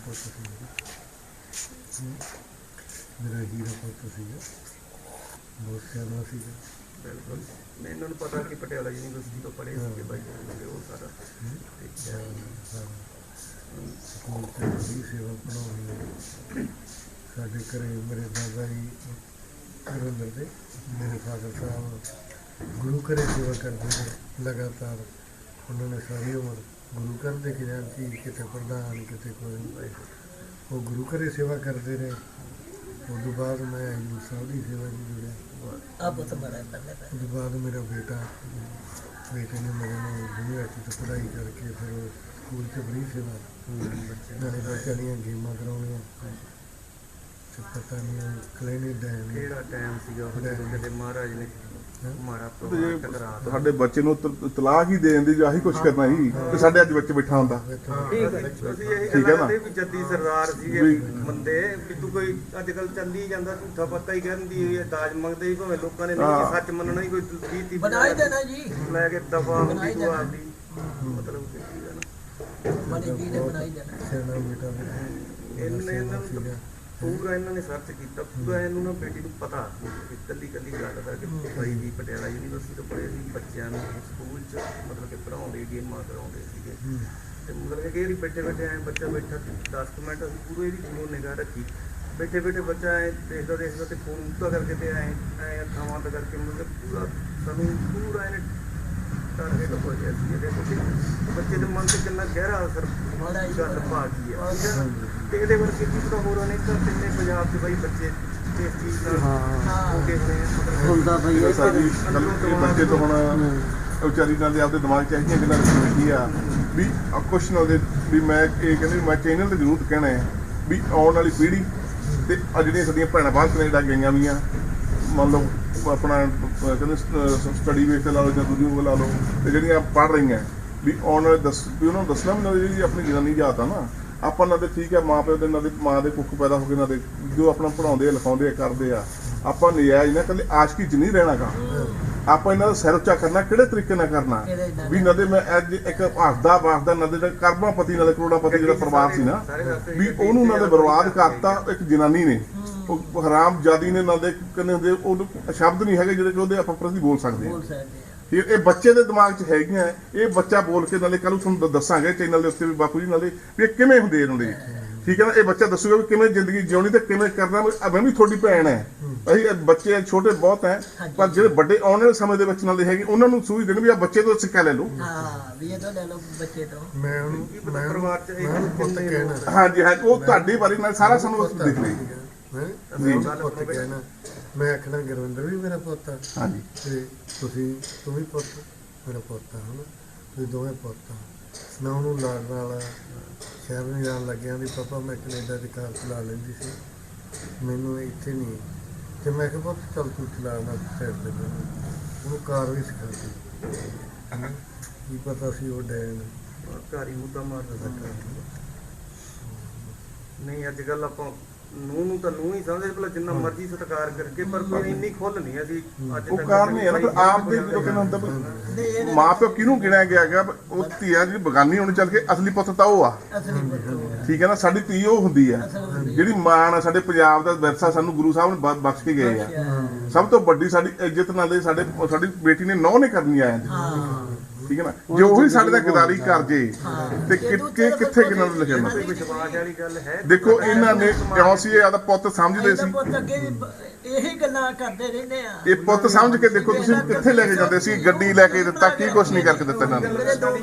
ਪੁੱਤ ਸੀ ਮੇਰਾ ਹੀਰਾ ਪੁੱਤ ਸੀਗਾ। ਬਹੁਤ ਸਿਆਣਾ ਸੀਗਾ ਬਿਲਕੁਲ ਮੈਨੂੰ ਨੂੰ ਪਤਾ ਕਿ ਪਟਿਆਲਾ ਯੂਨੀਵਰਸਿਟੀ ਤੋਂ ਪੜ੍ਹੇ ਸੀਗੇ ਬਾਈ ਜੀ ਉਹ ਸਾਰਾ ਸਕੂਲ ਤੇ ਬੜੀ ਸੇਵਾ ਬਣਾਉਣੀ ਸਾਡੇ ਘਰੇ ਮੇਰੇ ਦਾਦਾ ਜੀ ਹਰਿੰਦਰ ਦੇ ਮੇਰੇ ਫਾਦਰ ਸਾਹਿਬ ਗੁਰੂ ਘਰੇ ਸੇਵਾ ਕਰਦੇ ਨੇ ਲਗਾਤਾਰ ਉਹਨਾਂ ਨੇ ਸਾਰੀ ਉਮਰ ਗੁਰੂ ਘਰ ਦੇ ਸੀ ਕਿਤੇ ਪ੍ਰਧਾਨ ਕਿਤੇ ਕੋਈ ਉਹ ਗੁਰੂ ਘਰੇ ਸੇਵਾ ਕਰਦੇ ਰਹੇ। ਉਸ ਤੋਂ ਬਾਅਦ ਮੈਂ ਹਜ਼ੂਰ ਸਾਹਿਬ ਦੀ ਸੇਵਾ 'ਚ ਜੁੜਿਆ। ਆਪ ਤਾਂ ਬੜਾ ਪਹਿਲੇ ਉਸ ਤੋਂ ਬਾਅਦ ਮੇਰਾ ਬੇਟਾ ਬੇਟੇ ਨੇ ਮੇਰੇ ਨਾਲ ਯੂਨੀਵਰਸਿਟੀ ਤੋਂ ਪੜ੍ਹਾਈ ਕਰਕੇ ਫਿਰ ਉਹ ਸਕੂਲ 'ਚ ਬੜੀ ਸੇਵਾ। ਨਾਲੇ ਬੱਚਿਆਂ ਦੀਆਂ ਗੇਮਾਂ ਕਰਾਉਣੀਆਂ। ਤੇ ਪਤਾ ਨਹੀਂ ਕਲੇਨੇ ਡੈਮ ਕਿਹੜਾ ਟਾਈਮ ਸੀਗਾ ਉਹ ਜਦੋਂ ਕਦੇ ਮਹਾਰਾਜ ਨੇ ਮਾੜਾ ਤੇ ਪ੍ਰਭਾਵ ਜੇ ਟਕਰਾ ਦਿੱਤਾ। ਸਾਡੇ ਬੱਚੇ ਨੂੰ ਤਲਾਕ ਹੀ ਦੇਣ ਦੀ ਆਹੀ ਕੁਛ ਕਰਨਾ ਸੀ ਤੇ ਸਾਡੇ ਅੱਜ ਬੱਚੇ ਬੈਠਾ ਹੁੰਦਾ ਠੀਕ ਹੈ। ਅਸੀਂ ਇਹ ਠੀਕ ਹੈ ਨਾ? ਕਹਿੰਦੇ ਵੀ ਜੱਦੀ ਸਰਦਾਰ ਸੀਗੇ ਵੀ- ਬੰਦੇ ਵੀ ਤੂੰ ਕੋਈ ਅੱਜ ਕੱਲ ਚੱਲੀ ਜਾਂਦਾ ਝੂਠਾ ਪੱਤਾ ਹੀ ਕਹਿੰਦੀ ਹੈ ਦਾਜ ਮੰਗਦੇ ਹੀ ਭਾਵੇਂ ਲੋਕਾਂ ਨੇ ਨਹੀਂ ਹਾਂ। ਸੱਚ ਮੰਨਣਾ ਹੀ ਕੋਈ 20 30 ਬਣਾਈ ਦੇਣਾ ਜੀ। ਲੈ ਕੇ ਦਫਾ ਬਣਾਈ ਹੁੰਦੀ ਤੂੰ ਦੇਣਾ। ਆਪਦੀ। ਮਤਲਬ ਕਿ ਕੀ ਹੈ ਨਾ। ਬੜੀ ਜੀ ਨੇ ਬਣਾਈ ਦੇਣਾ। ਸਿਆਣਾ ਬੇਟਾ ਇਹਨੇ ਇਹਨਾਂ ਨੂੰ ਤਾਂ ਪੂਰਾ ਇਹਨਾਂ ਨੇ ਸਰਚ ਕੀਤਾ, ਪੂਰਾ ਇਹਨੂੰ ਨਾ ਬੇਟੀ ਨੂੰ ਪਤਾ ਕਿ ਕੱਲੀ ਗੱਲ ਦਾ ਕਿ ਭਾਈ ਜੀ ਪਟਿਆਲਾ ਯੂਨੀਵਰਸਿਟੀ ਤੋਂ ਪੜ੍ਹੇ ਸੀ, ਬੱਚਿਆਂ ਨੂੰ ਸਕੂਲ ਚ ਮਤਲਬ ਕਿ ਪੜਾਉਂਦੇ ਗੇਮਾਂ ਕਰਾਉਂਦੇ ਸੀਗੇ। ਤੇ ਮਤਲਬ ਕਿ ਜਿਹੜੀ ਬੈਠੇ ਬੈਠੇ ਐ ਬੱਚਾ ਬੈਠਾ 10 ਕੁ ਮਿੰਟ ਅਸੀਂ ਪੂਰੇ ਇਹਦੀ ਫੋਨ ਨਿਗਾਹ ਰੱਖੀ। ਬੈਠੇ ਬੈਠੇ ਬੱਚਾ ਐ ਦੇਖਦਾ ਦੇਖਦਾ ਤੇ ਫੋਨ ਉੱਤਾ ਕਰਕੇ ਤੇ ਐ ਐ ਅੱਖਾਂ ਬੰਦ ਕਰਕੇ ਮਤਲਬ ਪੂਰਾ ਸਾਨੂੰ ਪੂਰਾ ਇਹਨੇ ਇਹਦੇ ਬੱਚੇ ਦੇ ਮਨ ਤੇ ਕਿੰਨਾ ਗਹਿਰਾ ਅਸਰ ਗੱਲ ਪਾ ਗਈ ਹੈ ਠੀਕ ਹੈ? ਤੇ ਇਹਦੇ ਵਰਗੇ ਕੀ ਪਤਾ ਹੋਰ ਅਨੇਕ ਕਿੰਨੇ ਪੰਜਾਬ 'ਚ ਬਈ ਬੱਚੇ ਇਸ ਚੀਜ਼ ਨਾਲ ਹੋ। ਹੁੰਦਾ ਭਈ ਇਹ ਸਾਡੀ ਬੱਚੇ ਤੋਂ ਹੁਣ ਵਿਚਾਰੀ ਨਾਲ ਦੇ ਆਪਦੇ ਦਿਮਾਗ 'ਚ ਆਈਆਂ ਗੱਲਾਂ ਰੱਖੀ ਆ ਵੀ ਆ ਕੁਛ ਨਾ ਦੇ ਵੀ ਮੈਂ ਇਹ ਕਹਿੰਦੇ ਵੀ ਮੈਂ ਚੈਨਲ ਤੇ ਜ਼ਰੂਰ ਕਹਿਣਾ ਹੈ ਵੀ ਆਉਣ ਵਾਲੀ ਪੀੜ੍ਹੀ ਤੇ ਆ ਜਿਹੜੀਆਂ ਸਾਡੀਆਂ ਭੈਣਾਂ ਬਾਹਰ ਕੈਨੇਡਾ ਗਈਆਂ ਵੀਆਂ ਮੰਨ ਲਓ ਆਪਣਾ ਕਹਿੰਦੇ ਸਟੱਡੀ ਤੇ ਲਾ ਲਓ ਜਾਂ ਦੂਜੀ ਉਹ ਲਾ ਲਓ ਤੇ ਜਿਹੜੀਆਂ ਪੜ੍ਹ ਰਹੀਆਂ ਵੀ ਆਉਣ ਵਾਲੇ ਦੱਸ ਵੀ ਉਹਨਾਂ ਨੂੰ ਦੱਸਣਾ ਵੀ ਜਿਹੜੀ ਆਪਣੀ ਜਨਾਨੀ ਜਾਤ ਆ ਨਾ ਆਪਾਂ ਨਾਲ ਤੇ ਠੀਕ ਹੈ ਮਾਂ ਪਿਓ ਦੇ ਨਾਲ ਦੇ ਮਾਂ ਦੇ ਕੁੱਖ ਪੈਦਾ ਹੋ ਕੇ ਨਾਲ ਦੇ ਜੋ ਆਪਣਾ ਪੜਾਉਂਦੇ ਆ ਲਿਖਾਉਂਦੇ ਆ ਕਰਦੇ ਆ ਆਪਾਂ ਨਜਾਇਜ਼ ਨਾ ਕੱਲੇ ਆਸ਼ਕੀ 'ਚ ਨਹੀਂ ਰਹਿਣਾ ਗਾ। ਆਪਾਂ ਇਹਨਾਂ ਦਾ ਸਿਰ ਉੱਚਾ ਕਰਨਾ ਕਿਹੜੇ ਤਰੀਕੇ ਨਾਲ ਕਰਨਾ? ਵੀ ਨਦੇ ਮੈਂ ਅੱਜ ਇੱਕ ਹੱਸਦਾ ਵਸਦਾ ਨਦੇ ਦਾ ਕਰਮਾਪਤੀ ਨਾਲੇ ਕਰੋੜਾਪਤੀ ਜਿਹੜਾ ਪਰਿਵਾਰ ਸੀ ਨਾ ਵੀ ਉਹਨੂੰ ਨਾਲੇ ਬਰਬਾਦ ਕਰਤਾ ਇੱਕ ਜਨਾਨੀ ਨੇ। ਉਹ ਹਰਾਮ ਜਾਦੀ ਨੇ ਨਾਲੇ ਕਹਿੰਦੇ ਹੁੰਦੇ ਉਹਨੂੰ ਸ਼ਬਦ ਨਹੀਂ ਹੈਗੇ ਜਿਹੜੇ ਕਿ ਉਹਦੇ ਆਪਾਂ ਪ੍ਰਤੀ ਬੋਲ ਸਕਦੇ ਬੋਲ ਆ ਸਕਦੇ ਆ ਇਹ ਇਹ ਬੱਚੇ ਦੇ ਦਿਮਾਗ 'ਚ ਹੈਗੀਆਂ ਇਹ ਬੱਚਾ ਬੋਲ ਕੇ ਨਾਲੇ ਕੱਲ ਨੂੰ ਤੁਹਾਨੂੰ ਦ- ਦੱਸਾਂਗੇ ਚੈਨਲ ਦੇ ਉੱਤੇ ਵੀ ਬਾਪੂ ਜੀ ਨਾਲੇ ਵੀ ਇਹ ਕਿਵੇਂ ਹੁੰਦੇ ਇਹਨਾਂ ਦੇ। ਠੀਕ ਹੈ ਨਾ? ਇਹ ਬੱਚਾ ਦੱਸੂਗਾ ਵੀ ਕਿਵੇਂ ਜ਼ਿੰਦਗੀ ਜਿਉਣੀ ਤੇ ਕਿਵੇਂ ਕਰਨਾ ਵੀ- ਮੈਂ ਵੀ ਤੁਹਾਡੀ ਭੈਣ ਹੈ। ਅਸੀਂ ਇਹ ਬੱਚੇ ਛੋਟੇ ਬਹੁਤ ਹੈ ਪਰ ਜਿਹੜੇ ਵੱਡੇ ਆਉਣ ਵਾਲੇ ਸਮੇਂ ਦੇ ਵਿੱਚ ਨਾਲੇ ਹੈਗੇ ਉਹਨਾਂ ਨੂੰ ਸੂਝ ਦੇਣ ਵੀ ਆ ਬੱਚੇ ਤੋਂ ਸਿੱਖਿਆ ਲੈ ਲਓ। ਹਾਂ ਵੀ ਇਹ ਤਾਂ ਲੈ ਲਓ ਬੱਚੇ ਤੋਂ। ਮੈਂ ਉਹਨੂੰ ਪਰਿਵਾਰ 'ਚ ਇਹ ਹਾਂਜੀ ਹਾਂਜੀ ਉਹ ਤੁਹਾਡੀ ਬਾਰੇ ਨਾਲ ਸਾਰਾ ਸਾਨੂੰ ਦਿਖ ਲਈ ਮੈਂ ਜੀ। ਉਹਨੂੰ ਪੁੱਤ ਕਹਿਣਾ ਮੈਂ ਆਖਣਾ ਗੁਰਵਿੰਦਰ ਵੀ ਮੇਰਾ ਪੁੱਤ ਆ। ਹਾਂਜੀ। ਤੇ ਤੁਸੀਂ ਤੂੰ ਵੀ ਪੁੱਤ ਮੇਰਾ ਪੁੱਤ ਆ ਹਨਾ? ਤੁਸੀਂ ਦੋਵੇਂ ਪੁੱਤ ਆ। ਮੈਂ ਉਹਨੂੰ ਲਾੜ ਨਾਲ ਸ਼ਹਿਰ ਨੂੰ ਜਾਣ ਲੱਗਿਆ ਵੀ ਪਾਪਾ ਮੈਂ ਕੈਨੇਡਾ ਦੀ ਕਾਰ ਚਲਾ ਲੈਂਦੀ ਸੀ। ਮੈਨੂੰ ਇੱਥੇ ਨਹੀਂ ਤੇ ਮੈਂ ਕਿਹਾ ਪੁੱਤ ਚੱਲ ਤੂੰ ਚਲਾ ਨਾ ਸਾਈਡ ਤੇ। ਉਹਨੂੰ ਕਾਰ ਵੀ ਸਿਖਾਤੀ। ਕੀ ਪਤਾ ਸੀ ਉਹ ਡੈਨ ਘਰ ਹੀ ਮੁੱਦਾ ਮਾਰਦਾ ਸਕਦਾ ਨਹੀਂ ਅੱਜ ਕੱਲ ਆਪਾਂ ਨੂੰ ਨੂੰ ਤਾਂ ਨੂੰ ਹੀ ਸਮਝਦੇ ਭਲਾ ਜਿੰਨਾ ਮਰਜ਼ੀ ਸਤਿਕਾਰ ਕਰਕੇ ਪਰ ਕੋਈ ਇੰਨੀ ਖੁੱਲ ਨਹੀਂ ਅਸੀਂ ਅੱਜ ਉਹ ਤੱਕ ਕਾਰਨ ਇਹ ਹੈ ਫਿਰ ਆਪ ਦੇ ਜਦੋਂ ਕਹਿੰਦਾ ਹੁੰਦਾ ਨਹੀਂ, ਵੀ ਇਹਨੇ- ਮਾਂ ਪਿਓ ਕਿਹਨੂੰ ਗਿਣਿਆ ਗਿਆ ਹੈਗਾ? ਉਹ ਧੀਆ ਜਿਹੜੀ ਬਗਾਨੀ ਹੋਣੀ ਚੱਲ ਕੇ ਅਸਲੀ ਪੁੱਤ ਤਾਂ ਉਹ ਆ। ਠੀਕ ਹੈ ਨਾ? ਸਾਡੀ ਧੀ ਉਹ ਹੁੰਦੀ ਹੁੰਦੀ ਜਿਹੜੀ ਮਾਣ ਆ ਸਾਡੇ ਪੰਜਾਬ ਦਾ ਵਿਰਸਾ ਸਾਨੂੰ ਗੁਰੂ ਸਾਹਿਬ ਨੇ ਬਖਸ਼ ਕੇ ਗਏ ਆ। ਸਭ ਤੋਂ ਵੱਡੀ ਸਾਡੀ ਇੱਜ਼ਤ ਨਾਲੇ ਸਾਡੇ ਸਾਡੀ ਬੇਟੀ ਨੇ ਨੌ ਨੇ ਕਰਨੀ ਆਇਆ ਹਾਂ। ਠੀਕ ਹੈ ਨਾ? ਜੇ ਉਹੀ ਸਾਡੇ ਨਾਲ ਗਦਾਰੀ ਕਰ ਜੇ ਤੇ ਕਿ- ਕਿ- ਕਿੱਥੇ ਕਿਨਾਂ ਨੂੰ ਲਿਖਣਾ ਕੋਈ ਵਿਸ਼ਵਾਸ ਵਾਲੀ ਗੱਲ ਹੈ ਦੇਖੋ ਇਹਨਾਂ ਨੇ ਕਿਉਂ ਸੀ ਇਹ ਆਦਾ ਪੁੱਤ ਸਮਝਦੇ ਸੀ। ਪੁੱਤ ਅੱਗੇ ਵੀ ਬ- ਇਹੀ ਗੱਲਾਂ ਕਰਦੇ ਰਹਿੰਦੇ ਆ। ਇਹ ਪੁੱਤ ਸਮਝ ਕੇ ਦੇਖੋ ਤੁਸੀਂ ਕਿੱਥੇ ਲੈ ਕੇ ਜਾਂਦੇ ਸੀ? ਗੱਡੀ ਲੈ ਕੇ ਦਿੱਤਾ ਕੀ ਕੁਛ ਨਹੀਂ ਕਰਕੇ ਦਿੱਤਾ ਇਹਨਾਂ ਨੇ? ਦੋ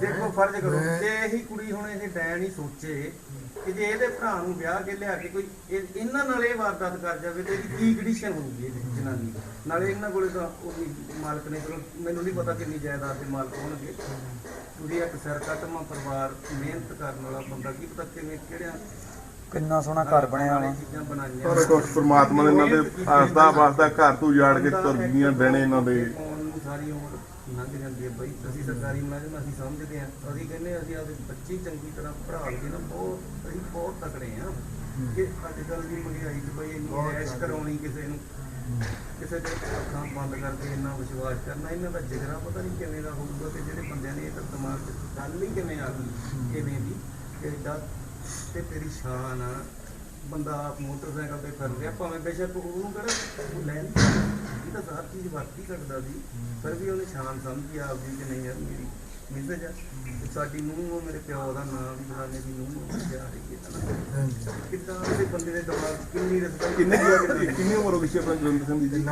ਦੇਖੋ ਫਰਜ਼ ਕਰੋ ਜੇ ਇਹੀ ਕੁੜੀ ਹੁਣ ਇਹ ਡੈਣ ਹੀ ਸੋਚੇ ਕਿ ਜੇ ਇਹਦੇ ਭਰਾ ਨੂੰ ਵਿਆਹ ਕੇ ਲਿਆ ਕੇ ਕੋਈ ਇਹ- ਇਹਨਾਂ ਨਾਲ ਇਹ ਵਾਰਦਾਤ ਕਰ ਜਾਵੇ ਤੇ ਇਹਦੀ ਕੀ ਕੰਡੀਸ਼ਨ ਹੋਊਗੀ ਇਹਦੀ ਜਨਾਨੀ ਦੀ? ਨਾਲੇ ਇਹਨਾਂ ਕੋਲੇ ਤਾਂ ਉਹਦੀ ਮਾਲਕ ਨੇ ਚਲੋ ਮੈਨੂੰ ਨਹੀਂ ਪਤਾ ਕਿੰਨੀ ਜਾਇਦਾਦ ਦੇ ਮਾਲਕ ਹੋਣਗੇ। ਤੁਸੀਂ ਇੱਕ ਸਿਰ ਕੱਟਮਾ ਪਰਿਵਾਰ ਮਿਹਨਤ ਕਰਨ ਵਾਲਾ ਬੰਦਾ ਕੀ ਪਤਾ ਕਿਵੇਂ ਕਿਹੜਿਆਂ ਕਿੰਨਾ ਸੋਹਣਾ ਘਰ ਬਣਿਆ ਵਾ ਚੀਜ਼ਾਂ ਬਣਾਈਆਂ। ਸਾਰਾ ਕੁਛ ਪ੍ਰਮਾਤਮਾ ਨੇ ਇਹਨਾਂ ਦੇ ਆਸਦਾ ਵਾਸਦਾ ਘਰ ਤੋਂ ਉਜਾੜ ਕੇ ਤੁਰ ਗਈਆਂ ਦੇਣੇ ਇਹਨਾਂ ਦੇ ਕੌਣ ਨੂੰ ਸਾਰੀ ਉਮਰ ਲੰਘ ਜਾਂਦੀ ਹੈ ਬਈ ਅਸੀਂ ਸਰਕਾਰੀ ਮੁਲਾਜ਼ਮ ਅਸੀਂ ਸਮਝਦੇ ਹਾਂ। ਅਸੀਂ ਕਹਿੰਦੇ ਅਸੀਂ ਆਪਦੇ ਬੱਚੇ ਚੰਗੀ ਤਰ੍ਹਾਂ ਪੜ੍ਹਾ ਲਈਏ ਨਾ ਬਹੁਤ ਅਸੀਂ ਬਹੁਤ ਤਕੜੇ ਹਾਂ। ਕਿ ਅੱਜ ਕੱਲ੍ਹ ਦੀ ਮਹਿੰਗਾਈ 'ਚ ਬਈ ਇੰਨੀ ਐਸ਼ ਕਰਾਉਣੀ ਕਿਸੇ ਨੂੰ। ਕਿਸੇ ਦੇ ਅੱਖਾਂ ਬੰਦ ਕਰਕੇ ਇੰਨਾ ਵਿਸ਼ਵਾਸ ਕਰਨਾ ਇਹਨਾਂ ਦਾ ਜਿਗਰਾ ਪਤਾ ਨਹੀਂ ਕਿਵੇਂ ਦਾ ਹੋਊਗਾ ਕਿ ਜਿਹੜੇ ਬੰਦਿਆਂ ਨੇ ਇਹ ਤਾਂ ਦਿਮਾਗ 'ਚ ਗੱਲ ਹੀ ਕਿਵੇਂ ਆ ਗਈ ਕਿਵੇਂ ਦੀ। ਕਿ ਤੇ ਤੇਰੀ ਸ਼ਾਨ ਆ। ਬੰਦਾ ਮੋਟਰਸਾਈਕਲ ਤੇ ਫਿਰ ਰਿਹਾ ਭਾਵੇਂ ਬੇਸ਼ੱਕ ਉਹਨੂੰ ਕਿਹੜਾ ਉਹ ਲੈਣ ਇਹ ਤਾਂ ਹਰ ਚੀਜ਼ ਵਰਤੀ ਕਰਦਾ ਸੀ ਪਰ ਵੀ ਉਹਨੇ ਸ਼ਾਨ ਸਮਝੀ ਆਪਦੀ ਕਿ ਨਹੀਂ ਯਾਰ ਮੇਰੀ ਮਿਸਜ ਆ ਤੇ ਸਾਡੀ ਨੂੰਹ ਉਹ ਮੇਰੇ ਪਿਓ ਦਾ ਨਾਮ ਵੀ ਬੁਲਾਣੇ ਦੀ ਨੂੰਹ ਜਾ ਰਹੀ ਹੈ। ਕਿੱਦਾਂ ਉਹਦੇ ਬੰਦੇ ਦੇ ਦਿਮਾਗ ਕਿੰਨੀ ਰਿਸਪੈਕਟ ਕਿੰਨੇ ਕੀ ਕਿੰਨੀ ਉਮਰ ਹੋ ਗਈ ਸੀ ਆਪਣਾ ਜਲੰਧਰ ਸਿੰਘ ਜੀ? ਦੀ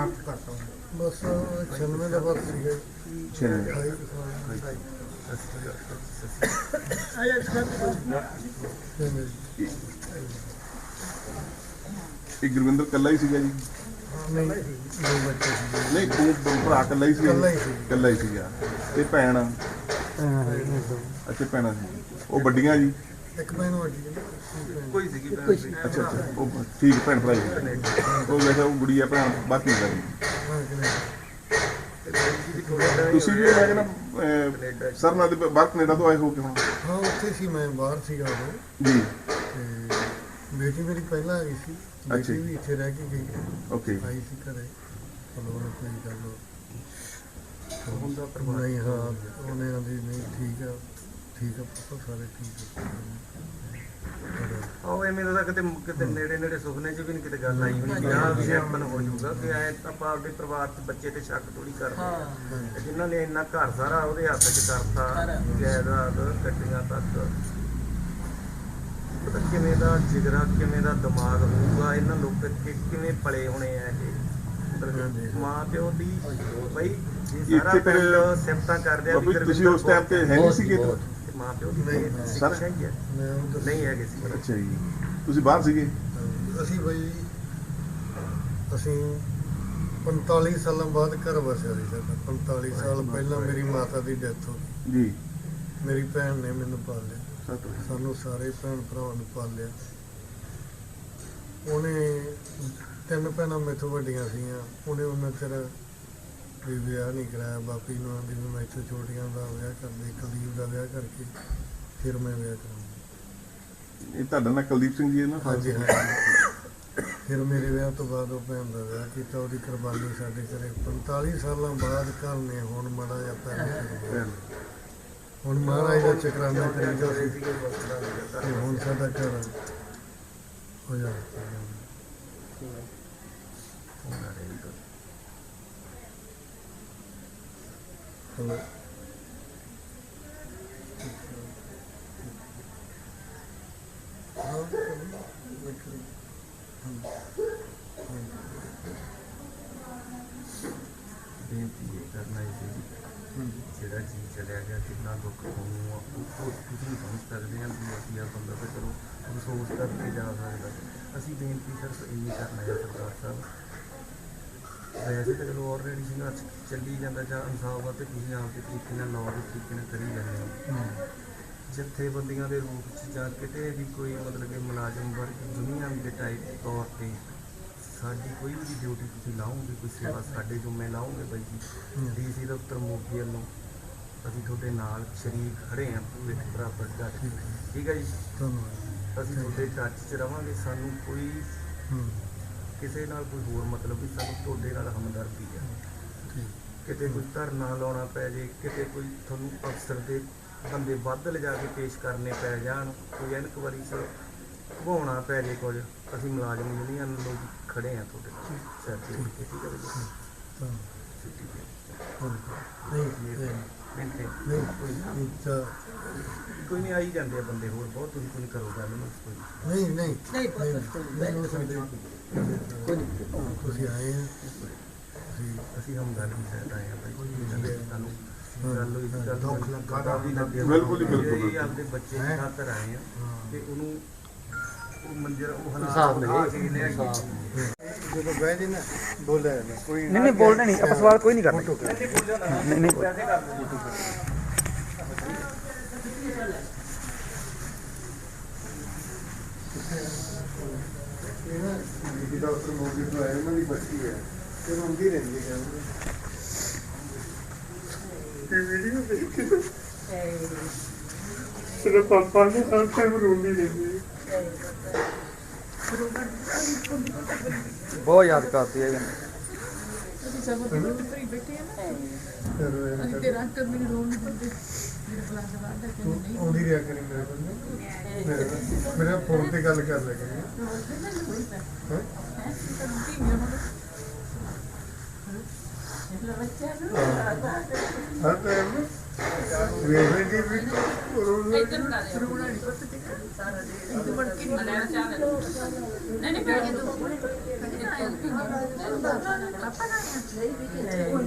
ਬਸ 96 ਦਾ ਅਠਾਈ ਕੁ ਸਾਲ ਆਇਆ ਸਭ ਹਾਂਜੀ। ਇਹ ਗੁਰਵਿੰਦਰ ਕੱਲਾ ਹੀ ਸੀਗਾ ਜੀ। ਨਹੀਂ ਦੋ ਬੱਚੇ ਸੀ ਨਹੀਂ ਤੂੰ ਭਰਾ ਕੱਲਾ ਹੀ ਸੀ ਇਕੱਲਾ ਹੀ ਸੀ। ਕੱਲਾ ਹੀ ਸੀਗਾ। ਤੇ ਭੈਣ? ਅੱਛਾ ਭੈਣਾਂ ਸੀ। ਉਹ ਵੱਡੀਆਂ ਜੀ? ਇੱਕ ਭੈਣ ਵੱਡੀ ਹੈ। ਕੋਈ ਸੀਗੀ ਭੈਣ ਅੱਛਾ ਅੱਛਾ। ਉਹ ਠੀਕ ਭੈਣ ਭਰਾ ਜੀ ਉਹ ਵੈਸੇ ਉਹ ਗੁੜੀਆ ਭੈਣ ਬਾਕੀ ਤੁਸੀਂ ਵੀ ਮੈਂ। ਕਹਿੰਦਾ। ਸਰ ਨਾਲ ਦੇ ਬਾਹਰ ਕੈਨੇਡਾ ਤੋਂ ਆਏ ਹੋ ਕਿ ਹੁਣ ਹਾਂ ਉੱਥੇ ਸੀ ਮੈਂ ਬਾਹਰ ਸੀਗਾ ਉਦੋਂ ਜੀ। ਤੇ ਬੇਟੀ ਮੇਰੀ ਪਹਿਲਾਂ ਆਈ ਸੀ। ਅੱਛਾ ਬੇਟੀ। ਵੀ ਇੱਥੇ ਰਹਿ ਕੇ ਗਈ ਹੈ। ਓਕੇ। ਆਈ ਸੀ ਘਰੇ। ਚਲੋ ਉਹਨੇ ਕੋਈ ਗੱਲ ਹੁੰਦਾ ਪਰਿਵਾਰ ਨਹੀਂ ਹਾਂ ਉਹਨੇ ਆਂਦੀ ਨਹੀਂ ਠੀਕ ਆ। ਠੀਕ ਆ ਪੁੱਤ ਸਾਰੇ ਠੀਕ ਆ। ਪਰ ਉਹ ਐਵੇਂ ਦਾ ਤਾਂ ਕਿਤੇ ਕਿਤੇ ਨੇੜੇ ਨੇੜੇ ਸੁਪਨੇ 'ਚ ਵੀ ਨਹੀਂ ਕਿਤੇ ਗੱਲ ਆਈ ਹੋਣੀ ਵੀ ਹੋ ਜਾਊਗਾ ਕਿ ਐ ਆਪਾਂ ਆਪਦੇ ਪਰਿਵਾਰ 'ਚ ਬੱਚੇ ਤੇ ਸ਼ੱਕ ਥੋੜੀ ਕਰਦੇ ਆ ਹਾਂ। ਤੇ ਜਿਨ੍ਹਾਂ ਨੇ ਇੰਨਾ ਘਰ ਸਾਰਾ ਉਹਦੇ ਹੱਥ 'ਚ ਕਰਤਾ। ਜਾਇਦਾਦ ਗੱਡੀਆਂ ਤੱਕ। ਪਤਾ ਕਿਵੇਂ ਦਾ ਜਿਗਰਾ ਕਿਵੇਂ ਦਾ ਦਿਮਾਗ ਹੋਊਗਾ ਇਹਨਾਂ ਲੋਕ ਕਿ ਕਿਵੇਂ ਪਲੇ ਹੋਣੇ ਆ ਇਹ। ਮਾਂ ਪਿਓ ਦੀ ਬਈ ਇਹ ਸਾਰਾ ਇੱਥੇ ਫਿਰ ਪਿੰਡ ਸਿਫਤਾਂ ਕਰਦੇ ਆ ਬਾਬੂ ਜੀ, ਤੁਸੀਂ ਉਸ ਟਾਈਮ ਤੇ ਹੈ ਨਹੀਂ ਸੀਗੇ ਤੇ ਮਾਂ ਪਿਓ ਦੀ ਨਹੀਂ, ਸਰ। ਸਿੱਖਿਆ ਹੀ ਹੈ ਮੈਂ ਉਹ ਦੱਸ- ਨਹੀਂ ਹੈਗੇ ਸੀ। ਅੱਛਾ ਜੀ। ਤੁਸੀਂ ਬਾਹਰ ਸੀਗੇ? ਅਸੀਂ ਬਈ ਅਸੀਂ 45 ਸਾਲਾਂ ਬਾਅਦ ਘਰ ਵਸਿਆ ਸੀ ਸਾਡਾ। 45 ਸਾਲ ਪਹਿਲਾਂ ਮੇਰੀ ਮਾਤਾ ਦੀ ਡੈਥ ਹੋ ਗਈ। ਜੀ। ਮੇਰੀ ਭੈਣ ਨੇ ਮੈਨੂੰ ਪਾਲਿਆ। ਸਾਨੂੰ ਸਾਰੇ ਭੈਣ ਭਰਾਵਾਂ ਨੂੰ ਪਾਲਿਆ। ਉਹਨੇ ਤਿੰਨ ਭੈਣਾਂ ਮੇਥੋਂ ਵੱਡੀਆਂ ਸੀਗੀਆਂ। ਉਹਨੇ ਉਹਨਾਂ ਚਿਰ ਵੀ ਵਿਆਹ ਨਹੀਂ ਕਰਾਇਆ। ਬਾਪੀ ਨੂੰ ਆਂਦੀ ਵੀ ਮੈਂ ਇੱਥੇ ਛੋਟੀਆਂ ਦਾ ਵਿਆਹ ਕਰਦੇ ਕੁਲਦੀਪ ਦਾ ਵਿਆਹ ਕਰਕੇ ਫਿਰ ਮੈਂ ਵਿਆਹ ਕਰਾਂਗਾ ਇਹ ਤੁਹਾਡਾ ਨਾਂ ਕੁਲਦੀਪ ਸਿੰਘ ਜੀ ਹੈ ਨਾ? ਹਾਂਜੀ ਫਿਰ ਮੇਰੇ ਵਿਆਹ ਤੋਂ ਬਾਅਦ ਉਹ ਭੈਣ ਦਾ ਵਿਆਹ ਕੀਤਾ। ਉਹਦੀ ਕੁਰਬਾਨੀ ਸਾਡੇ ਘਰੇ 45 ਸਾਲਾਂ ਬਾਅਦ ਘਰ ਨੇ ਹੁਣ ਮਾੜਾ ਜਿਹਾ ਪੈਰ। ਹੁਣ ਮਹਾਰਾਜ ਦਾ ਚਕਰਾਨਾ ਕਰੀਦਾ ਸੀ ਤੇ ਹੁਣ ਸਾਡਾ ਘਰ ਹੋ ਜਾ ਬੇਨਤੀ ਕਰਨਾ ਹੈ ਜੀ ਜਿਹੜਾ ਜੀ ਚਲਿਆ ਗਿਆ ਕਿੰਨਾ ਦੁੱਖ ਹੋਊ ਉਹ ਤੁਸੀਂ ਸਮਝ ਸਕਦੇ ਹਾਂ ਵੀ ਅਸੀਂ ਆ ਬੰਦਾ ਤੇ ਚਲੋ ਅਫਸੋਸ ਕਰਕੇ ਜਾ ਸਕਦਾ। ਅਸੀਂ ਬੇਨਤੀ ਸਿਰਫ ਇਹ ਕਰਨਾ ਹੈ ਸਰਦਾਰ ਸਾਹਿਬ। ਵੈਸੇ ਤਾਂ ਚਲੋ ਆਲਰੇਡੀ ਸੰਘਰਸ਼ ਚੱਲੀ ਜਾਂਦਾ ਜਾਂ ਇਨਸਾਫ ਵਾਸਤੇ ਤੁਸੀਂ ਆਪ ਦੇ ਤਰੀਕੇ ਨਾਲ ਲਾਅ ਦੇ ਤਰੀਕੇ ਨਾਲ ਕਰੀ ਜਾਂਦੇ ਹੋ। ਜਥੇਬੰਦੀਆਂ ਦੇ ਰੂਪ 'ਚ ਜਾਂ ਕਿਤੇ ਵੀ ਕੋਈ ਮਤਲਬ ਕਿ ਮੁਲਾਜ਼ਮ ਵਰਗ ਦੁਨੀਆ ਦੇ ਟਾਈਪ ਤੌਰ ਤੇ ਸਾਡੀ ਕੋਈ ਵੀ ਡਿਊਟੀ ਤੁਸੀਂ ਲਾਓਗੇ ਕੋਈ ਸੇਵਾ ਸਾਡੇ ਜੁਮੇ ਲਾਓਗੇ ਬਾਈ ਜੀ ਡੀਸੀ ਦਫ਼ਤਰ ਮੋਗੀ ਵੱਲੋਂ ਅਸੀਂ ਤੁਹਾਡੇ ਨਾਲ ਸ਼ਰੀਕ ਖੜੇ ਹਾਂ ਪੂਰੇ ਬਰਾਬਰ ਕਰ ਠੀਕ ਹੈ ਜੀ? ਧੰਨਵਾਦ। ਅਸੀਂ ਤੁਹਾਡੇ ਟੱਚ 'ਚ ਰਵਾਂਗੇ ਸਾਨੂੰ ਕੋਈ ਕਿਸੇ ਨਾਲ ਕੋਈ ਹੋਰ ਮਤਲਬ ਵੀ ਸਾਨੂੰ ਤੁਹਾਡੇ ਨਾਲ ਹਮਦਰਦੀ ਹੈ ਕਿਤੇ ਕੋਈ ਧਰਨਾ ਲਾਉਣਾ ਪੈ ਜੇ ਕਿਤੇ ਕੋਈ ਤੁਹਾਨੂੰ ਅਫਸਰ ਦੇ ਬੰਦੇ ਵੱਧ ਲਿਜਾ ਕੇ ਪੇਸ਼ ਕਰਨੇ ਪੈ ਜਾਣ ਕੋਈ ਇਨਕੁਆਰੀ ਚ ਘਵਾਉਣਾ ਪੈ ਜੇ ਕੁਝ ਅਸੀਂ ਮੁਲਾਜ਼ਮ ਯੂਨੀਅਨ ਲੋਕ ਖੜੇ ਆ ਤੁਹਾਡੇ ਨਾਲ। ਸਿਰ ਤੇ ਉੱਠ ਕੇ ਠੀਕ ਹੈ ਜੀ। ਧੰਨਵਾਦ ਛੁੱਟੀ ਦੇ ਹੋਰ ਨਹੀਂ ਨਹੀਂ ਮਿੰਟੇ ਨਹੀਂ ਕੋਈ ਨਹੀਂ ਤਾਂ ਕੋਈ ਨਹੀਂ ਆਈ ਜਾਂਦੇ ਆ ਬੰਦੇ ਹੋਰ ਬਹੁਤ ਤੁਸੀਂ ਕੋਈ ਕਰੋ ਗੱਲ ਨੂੰ ਕੋਈ ਨਹੀਂ। ਨਹੀਂ ਨਹੀਂ ਨਹੀਂ ਕੋਈ ਨਹੀਂ ਤੁਸੀਂ ਆਏ ਆ। ਅਸੀਂ ਹਮਦਰਦੀ ਸਹਿਤ ਆਏ ਆ। ਪਤਾ ਵੀ ਲੱਗਿਆ ਬਿਲਕੁਲ ਬਿਲਕੁਲ, ਇਹ ਆਪਦੇ ਬੱਚੇ? ਖਾਤਰ ਆਏ ਆ। ਤੇ ਉਹਨੂੰ ਉਹ ਮੰਜ਼ਰ ਉਹ ਹਾਲਾਤ ਦਿਖਾ ਕੇ ਲਿਆ ਜਦੋਂ ਬਹਿ ਜੇ ਨਾ ਬੋਲਿਆ ਨਾ ਕੋਈ ਨਹੀਂ ਨਹੀਂ ਬੋਲਣਾ ਨਹੀਂ ਆਪਾਂ ਸਵਾਲ ਕੋਈ ਨਹੀਂ ਕਰਨਾ। ਨਹੀਂ ਨਹੀਂ ਇਹ ਨਾ ਜੀ ਡਾਕਟਰ ਮੋਦੀ ਤੋਂ ਆਏ ਉਹਨਾਂ ਦੀ ਬੱਚੀ ਹੈ ਤੇ ਰੋਂਦੀ ਰਹਿੰਦੀ ਹੈ ਤੇ ਵੀਡੀਓ ਦੇਖ ਕੇ। ਤੇਰੇ ਪਾਪਾ ਨੇ ਹਰ ਟਾਈਮ ਰੋਂਦੀ ਰਹਿੰਦੀ ਹੈ। ਬਹੁਤ ਯਾਦ ਕਰਦੀ ਹੈ ਇਹਨੂੰ। ਤੁਸੀਂ ਸਭ ਤੋਂ ਭਰੀ ਬੈਠੇ ਆ ਨਾ। ਅਸੀਂ ਤੇਰਾ ਅੰਕਲ ਮੈਨੂੰ ਰੋਣ ਨਹੀਂ ਦਿੰਦੇ ਮੇਰੇ ਪਲਾਨ ਦਾ ਬਾਅਦ ਤੂੰ ਕਹਿੰਦੇ ਨਹੀਂ ਆਉਂਦੀ ਰਿਹਾ ਕਰੀ ਮੇਰੇ ਕੋਲ ਮੇਰਾ- ਮੇਰਾ ਫੋਨ ਤੇ ਗੱਲ ਕਰ ਲੈ ਕਰੀ ਹੈਂ? ਹਰ ਟਾਈਮ ਵੇਖ ਲੈ ਕਿ ਵੀ ਰੋਜ਼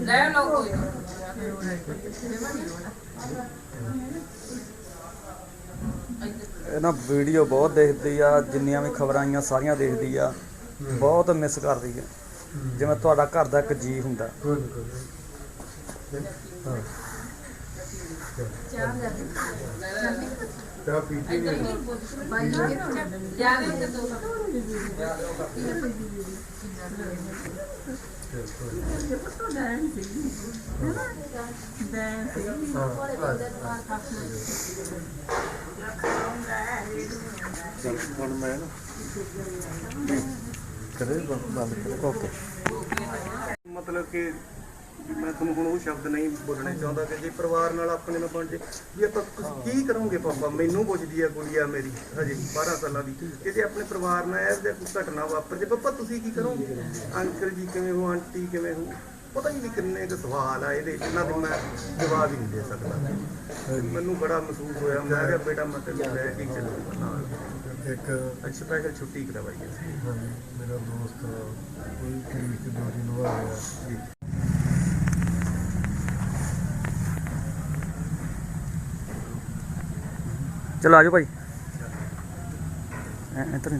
ਲੈ ਲਓ ਕੋਈ ਇਹ ਨਾ ਵੀਡੀਓ ਬਹੁਤ ਦੇਖਦੀ ਆ, ਜਿੰਨੀਆਂ ਵੀ ਖਬਰਾਂ ਆਈਆਂ ਸਾਰੀਆਂ ਦੇਖਦੀ ਆ। ਬਹੁਤ ਮਿਸ ਕਰਦੀ ਆ। ਜਿਵੇਂ ਤੁਹਾਡਾ ਘਰ ਦਾ ਇੱਕ ਜੀ ਹੁੰਦਾ। ਹਾਂ। ਚਾਹ ਪੀਤੀ ਨਹੀਂ ਜਾਵੇ ਤੇ ਦੋ ਹਾਂ ਆ ਜਾ। ਚੱਲ ਹੁਣ ਮੈਂ ਕਿ ਤੁਹਾਨੂੰ ਹੁਣ ਉਹ ਸ਼ਬਦ ਨਹੀਂ ਬੋਲਣੇ ਚਾਹੁੰਦਾ ਕਿ ਜੇ ਪਰਿਵਾਰ ਨਾਲ ਆਪਣੇ ਨਾਲ ਬਣ ਜੇ ਵੀ ਆਪਾਂ ਤੁਸੀਂ ਕੀ ਕਰੋਗੇ ਪਾਪਾ? ਮੈਨੂੰ ਪੁੱਛਦੀ ਆ ਗੁੜੀਆ ਮੇਰੀ ਹਜੇ 12 ਸਾਲਾਂ ਦੀ ਕਿ ਜੇ ਆਪਣੇ ਪਰਿਵਾਰ ਨਾਲ ਇਹੋ ਜਿਹਾ ਕੋਈ ਘਟਨਾ ਵਾਪਰ ਜੇ ਪਾਪਾ ਤੁਸੀਂ ਕੀ ਕਰੋਗੇ? ਅੰਕਲ ਜੀ ਕਿਵੇਂ ਹੋ ਆਂਟੀ ਕਿਵੇਂ ਹੋ? ਪਤਾ ਹੀ ਨਹੀਂ ਕਿੰਨੇ ਕੁ ਸਵਾਲ ਆ ਇਹਦੇ ਜਿਨ੍ਹਾਂ ਦੇ ਮੈਂ ਜਵਾਬ ਹੀ ਨਹੀਂ ਦੇ ਸਕਦਾ। ਮੈਨੂੰ ਬੜਾ ਮਹਿਸੂਸ ਹੋਇਆ ਮੈਂ ਕਿਹਾ ਬੇਟਾ ਮੈਂ ਤੈਨੂੰ ਲੈ ਕੇ ਚੱਲੂਗਾ ਨਾਲ ਇੱਕ ਸਪੈਸ਼ਲ ਛੁੱਟੀ ਕਰਵਾਈ ਹੈ ਮੇਰਾ ਦੋਸਤ ਕੋਈ ਪੁਲਿਸ ਦੀ ਡਿਊਟੀ ਨਿਭਾ ਰਿਹਾ। ਚਲੋ ਆਜੋ ਭਾਈ। ਐ ਇੱਧਰ ਹੀ